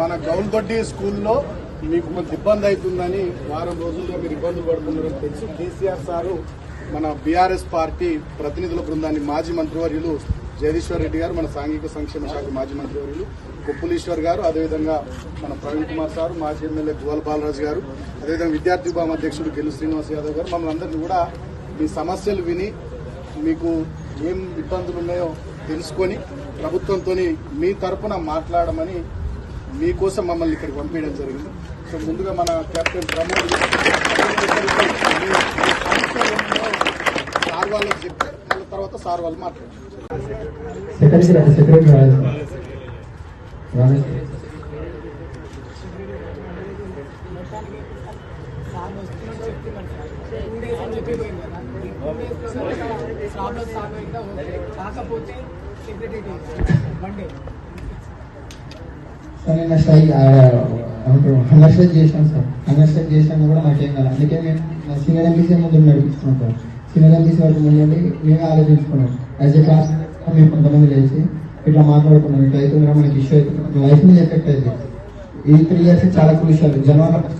మన గౌల్బడ్డి స్కూల్లో మీకు కొంత ఇబ్బంది అవుతుందని వారం రోజుల్లో మీరు ఇబ్బందులు పడుతున్నారని తెలుసు. కేసీఆర్ సారు మన బీఆర్ఎస్ పార్టీ ప్రతినిధుల బృందాన్ని మాజీ మంత్రివర్యులు జగదీశ్వర్ రెడ్డి గారు మన సాంఘిక సంక్షేమ శాఖ మాజీ మంత్రివర్యులు కొప్పులీశ్వర్ గారు అదేవిధంగా మన ప్రవీణ్ కుమార్ సారు మాజీ ఎమ్మెల్యే గువల్ బాలరాజు గారు అదేవిధంగా విద్యార్థి విభాగం అధ్యక్షుడు గెలు శ్రీనివాస్ యాదవ్ గారు. మమ్మల్ని అందరినీ కూడా మీ సమస్యలు విని మీకు ఏం ఇబ్బందులు ఉన్నాయో తెలుసుకొని ప్రభుత్వంతో మీ తరఫున మాట్లాడమని మీకోసం మమ్మల్ని ఇక్కడికి పంపించడం జరిగింది సో ముందుగా మన కెప్టెన్ ప్రమోద్ సార్ వాళ్ళకి చెప్తే మళ్ళీ తర్వాత సార్ వాళ్ళు మాట్లాడారు సెక్రటరీ రాదు సెక్రటరీ సార్ నేను స్ట్రైక్ అండర్స్టాండ్ చేశాను సార్ అండర్స్టాండ్ చేశాను కూడా నాకేం కాదు అందుకే నేను సీనియర్ ఎంపీసీ ముందు నడిపిస్తున్నాను సార్ సీనియర్ ఎంపీసీ వరకు ముందు మేమే ఆలోచించుకున్నాం యాజ్ ఎ క్లాస్ మేము కొంతమంది లేచి ఇట్లా మాట్లాడుకున్నాం ఇట్లా అవుతుందిరా మనకి ఇష్యూ అవుతుంది లైఫ్ మీద ఎఫెక్ట్ అయింది ఈ త్రీ ఇయర్స్ చాలా క్రూషియల్ జనవరి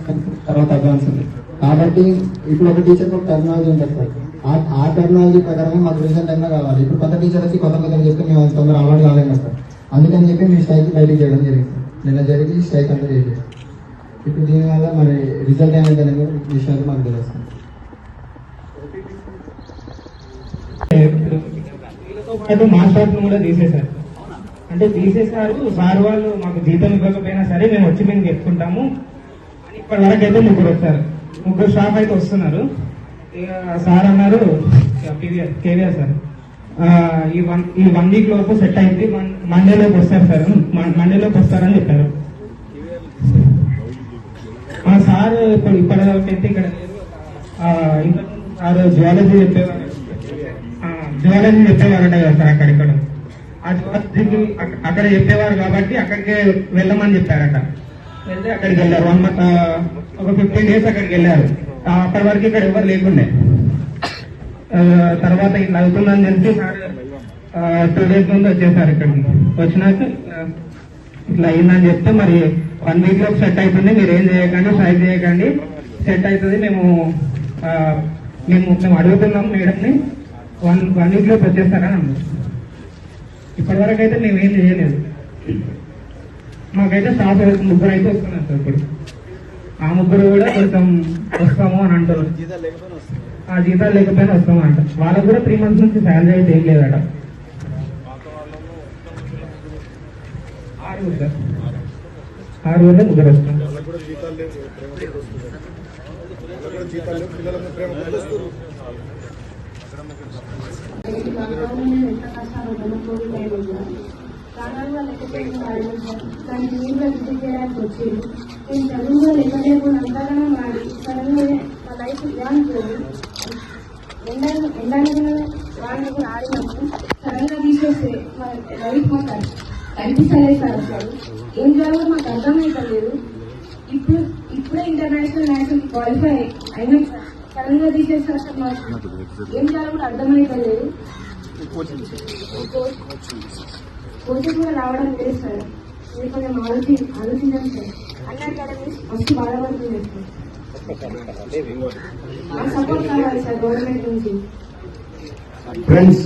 తర్వాత అడ్వాన్స్ ఉంది కాబట్టి ఇప్పుడు ఒక టీచర్ ఒక టెక్నాలజీ ఉంటుంది సార్ ఆ- ఆ టెక్నాలజీ ప్రకారం మాకు రీసెంట్ టైంలో కావాలి. ఇప్పుడు కొత్త టీచర్ వచ్చి కొత్త కొత్త చెప్తే మేము అంత తొందర అలవాటు కాలేము సార్ అందుకని చెప్పి మేము స్ట్రైక్ బయటికి చేయడం జరిగింది. నిన్న జరిగి స్ట్రైక్ అంతా చేయలేదు ఇప్పుడు దీనివల్ల మరి రిజల్ట్ ఏమైంది అనేది కూడా విషయాలు మాకు తెలుస్తుంది వీళ్ళతో మా కూడా తీసేశారు. అంటే తీసేశారు. సార్ వాళ్ళు మాకు జీతం ఇవ్వకపోయినా సరే మేము వచ్చి మేము చెప్పుకుంటాము. అని ఇప్పటి వరకు అయితే ముగ్గురు వచ్చారు. ముగ్గురు స్టాఫ్ అయితే వస్తున్నారు. ఇక సార్ అన్నారు కేవీఆర్ సార్. ఈ వన్ ఈ వన్ వీక్ లోపు సెట్ అయింది. మండే లోపు వస్తారు సార్. మండే లోపు వస్తారని చెప్పారు. ఆ సార్ ఇప్పుడు ఇప్పటివరకు ఇక్కడ లేరు. ఆ, ఇంకా సార్ జువాలజీ చెప్పేవారు. జువాలజీ చెప్పేవారట కదా సార్ అక్కడిక్కడ ఆ జువాలజీకి అక్క- అక్కడ చెప్పేవారు కాబట్టి అక్కడికే వెళ్ళమని చెప్పారట. వెళ్తే అక్కడికి వెళ్ళారు. వన్ మంత్ ఒక ఫిఫ్టీన్ డేస్ అక్కడికి వెళ్ళారు. అప్పటి వరకు ఇక్కడ ఎవరు లేకుండే. తర్వాత ఇట్లా అవుతుందని తెలిసి టూ డేస్ ముందు వచ్చేసారు ఇక్కడికి వచ్చినాక ఇట్లా అయిందని చెప్తే మరి వన్ వీక్లో సెట్ అవుతుంది మీరు ఏం చేయకండి స్ట్రైక్ చేయకండి. సెట్ అవుతుంది మేము మేము మేము అడుగుతున్నాం మేడంని. వన్ వన్ వీక్లో వచ్చేస్తారని అన్నారు. ఇప్పటి వరకు అయితే మేము ఏం చేయలేదు. మాకైతే స్టాఫ్ ముగ్గురు అయితే వస్తున్నారు సార్ ఇప్పుడు. ఆ ముగ్గురు కూడా కొంచెం వస్తాము అని అంటారు. ఆ జీతాలు లేకపోయినా వస్తాము అంట. వాళ్ళకు కూడా త్రీ మంత్స్ నుంచి శాలరీ అయితే ఏం లేదట. ఆరుగురు సార్ ముగ్గురు వస్తాం లెక్కపోయిన వాళ్ళు దాని నీళ్ళు విద్య చేయడానికి వచ్చేది? నేను చదువులో లెక్కలేకుండా అంతగానో మాడి సడన్గా మా లైఫ్ ఇలా అనుకోదు ఎండాలి ఎండాలి వాళ్ళకు ఆడినప్పుడు సడన్గా తీసేస్తే మా లైఫ్ మాకు కనిపిస్తలేదు సార్ అసలు. ఏం చేయాలో మాకు అర్థమైతలేదు. ఇప్పుడు ఇప్పుడే ఇంటర్నేషనల్ నేషనల్ క్వాలిఫై అయినా సడన్గా తీసేస్తే అసలు మాకు ఏం చేయాలో కూడా అర్థమైతలేదు. కోచింగ్ కూడా రావడం లేదు సార్. మీరు కొంచెం ఆలోచి ఆలోచించండి సార్. అన్న అకాడమీస్ మస్తు బాధపడుతుంది సార్. సపోర్ట్ కావాలి సార్ గవర్నమెంట్ నుంచి. ఫ్రెండ్స్